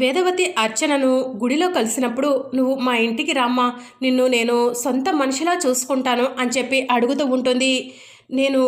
వేదవతి అర్చనను గుడిలో కలిసినప్పుడు నువ్వు మా ఇంటికి రామ్మా నిన్ను నేను సొంత మనిషిలా చూసుకుంటాను అని చెప్పి అడుగుతూ ఉంటుంది. నేను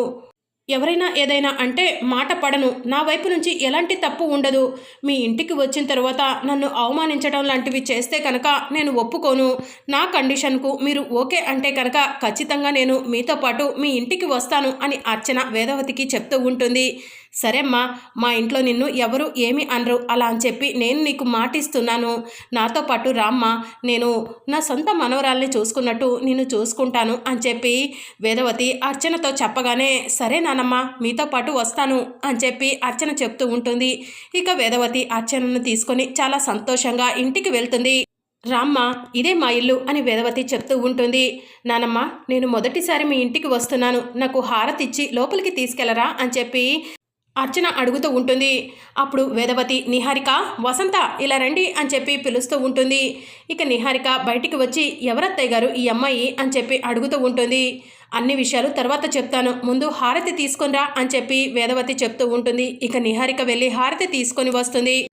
ఎవరైనా ఏదైనా అంటే మాట పడను. నా వైపు నుంచి ఎలాంటి తప్పు ఉండదు. మీ ఇంటికి వచ్చిన తర్వాత నన్ను అవమానించడం లాంటివి చేస్తే కనుక నేను ఒప్పుకోను. నా కండిషన్కు మీరు ఓకే అంటే కనుక ఖచ్చితంగా నేను మీతో పాటు మీ ఇంటికి వస్తాను అని అర్చన వేదవతికి చెప్తూ ఉంటుంది. సరేమ్మా మా ఇంట్లో నిన్ను ఎవరు ఏమి అనరు అలా అని చెప్పి నేను నీకు మాటిస్తున్నాను. నాతో పాటు రామ్మా నేను నా సొంత మనవరాల్ని చూసుకున్నట్టు నిన్ను చూసుకుంటాను అని చెప్పి వేదవతి అర్చనతో చెప్పగానే సరే నానమ్మ మీతో పాటు వస్తాను అని చెప్పి అర్చన చెప్తూ ఉంటుంది. ఇక వేదవతి అర్చనను తీసుకొని చాలా సంతోషంగా ఇంటికి వెళ్తుంది. రామ్మ ఇదే మా ఇల్లు అని వేదవతి చెప్తూ ఉంటుంది. నానమ్మ నేను మొదటిసారి మీ ఇంటికి వస్తున్నాను నాకు హారతి ఇచ్చి లోపలికి తీసుకెళ్ళరా అని చెప్పి అర్చన అడుగుతూ ఉంటుంది. అప్పుడు వేదవతి నిహారిక వసంత ఇలా రండి అని చెప్పి పిలుస్తూ ఉంటుంది. ఇక నిహారిక బయటికి వచ్చి ఎవరత్తయ్య గారు ఈ అమ్మాయి? అని చెప్పి అడుగుతూ ఉంటుంది. అన్ని విషయాలు తర్వాత చెప్తాను. ముందు హారతి తీసుకొనిరా అని చెప్పి వేదవతి చెప్తూ ఉంటుంది. ఇక నిహారిక వెళ్ళి హారతి తీసుకొని వస్తుంది.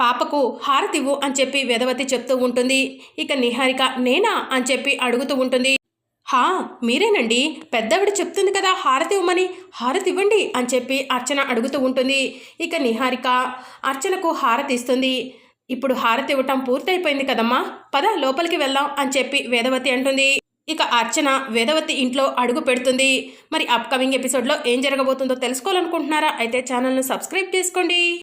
పాపకు హారతివ్వు అని చెప్పి వేదవతి చెప్తూ ఉంటుంది. ఇక నిహారిక నేనా? అని చెప్పి అడుగుతూ ఉంటుంది. హా మీరేనండి? పెద్దవిడ చెప్తుంది కదా హారతి ఇవ్వమని. హారతి ఇవ్వండి అని చెప్పి అర్చన అడుగుతూ ఉంటుంది. ఇక నిహారిక అర్చనకు హారతి ఇస్తుంది ఇప్పుడు హారతి ఇవ్వటం పూర్తయిపోయింది కదమ్మా? పద లోపలికి వెళ్దాం అని చెప్పి వేదవతి అంటుంది. ఇక అర్చన వేదవతి ఇంట్లో అడుగు పెడుతుంది. మరి అప్కమింగ్ ఎపిసోడ్లో ఏం జరగబోతుందో తెలుసుకోవాలనుకుంటున్నారా? అయితే ఛానల్ను సబ్స్క్రైబ్ చేసుకోండి.